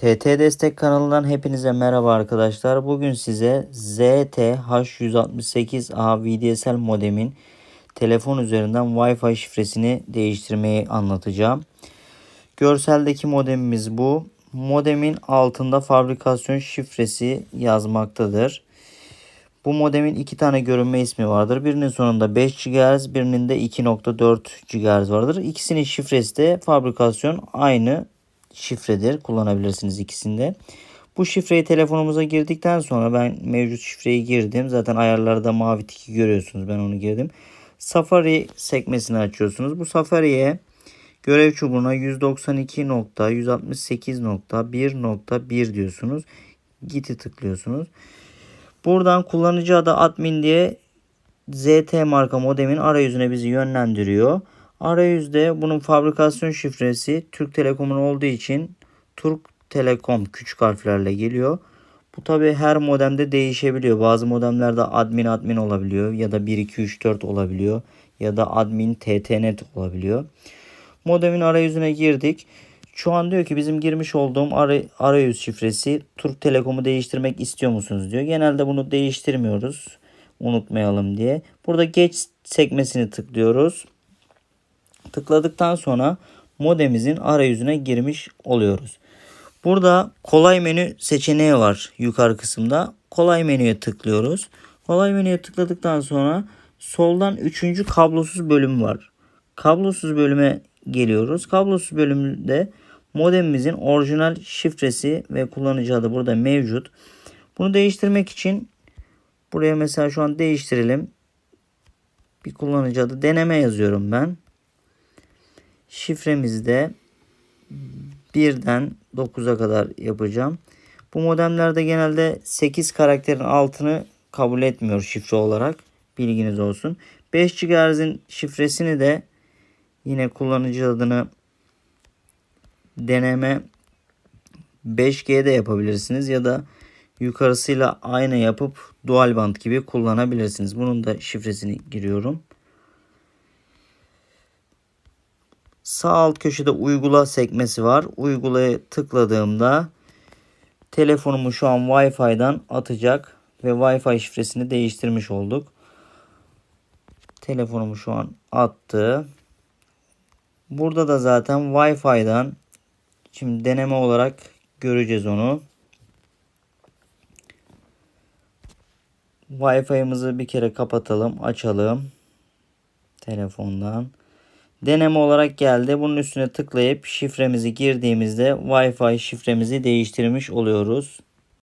TT Destek kanalından hepinize merhaba arkadaşlar. Bugün size ZTH168A VDSL modemin telefon üzerinden Wi-Fi şifresini değiştirmeyi anlatacağım. Görseldeki modemimiz bu. Modemin altında fabrikasyon şifresi yazmaktadır. Bu modemin iki tane görünme ismi vardır. Birinin sonunda 5 GHz, birinin de 2.4 GHz vardır. İkisinin şifresi de fabrikasyon aynı şifredir. Kullanabilirsiniz ikisinde. Bu şifreyi telefonumuza girdikten sonra ben mevcut şifreyi girdim. Zaten ayarlarda mavi tiki görüyorsunuz. Ben onu girdim. Safari sekmesini açıyorsunuz. Bu Safari'ye görev çubuğuna 192.168.1.1 diyorsunuz. Git'i tıklıyorsunuz. Buradan kullanıcı adı admin diye ZT marka modemin arayüzüne bizi yönlendiriyor. Arayüzde bunun fabrikasyon şifresi Türk Telekom'un olduğu için Türk Telekom küçük harflerle geliyor. Bu tabi her modemde değişebiliyor. Bazı modemlerde admin admin olabiliyor ya da 1 2 3 4 olabiliyor ya da admin ttnet olabiliyor. Modemin arayüzüne girdik. Şu an diyor ki bizim girmiş olduğum aray arayüz şifresi Türk Telekom'u değiştirmek istiyor musunuz diyor. Genelde bunu değiştirmiyoruz. Unutmayalım diye. Burada geç sekmesini tıklıyoruz. Tıkladıktan sonra modemimizin arayüzüne girmiş oluyoruz. Burada kolay menü seçeneği var yukarı kısımda. Kolay menüye tıklıyoruz. Kolay menüye tıkladıktan sonra soldan 3. kablosuz bölüm var. Kablosuz bölüme geliyoruz. Kablosuz bölümde modemimizin orijinal şifresi ve kullanıcı adı burada mevcut. Bunu değiştirmek için buraya mesela şu an değiştirelim. Bir kullanıcı adı deneme yazıyorum ben. Şifremizi de 1'den 9'a kadar yapacağım. Bu modemlerde genelde 8 karakterin altını kabul etmiyor şifre olarak. Bilginiz olsun. 5 GHz'in şifresini de yine kullanıcı adını deneme 5G'de yapabilirsiniz ya da yukarısıyla aynı yapıp dual band gibi kullanabilirsiniz. Bunun da şifresini giriyorum. Sağ alt köşede uygula sekmesi var. Uygulaya tıkladığımda telefonumu şu an Wi-Fi'den atacak ve Wi-Fi şifresini değiştirmiş olduk. Telefonumu şu an attı. Burada da zaten Wi-Fi'den şimdi deneme olarak göreceğiz onu. Wi-Fi'mizi bir kere kapatalım, açalım telefondan. Deneme olarak geldi. Bunun üstüne tıklayıp şifremizi girdiğimizde Wi-Fi şifremizi değiştirmiş oluyoruz.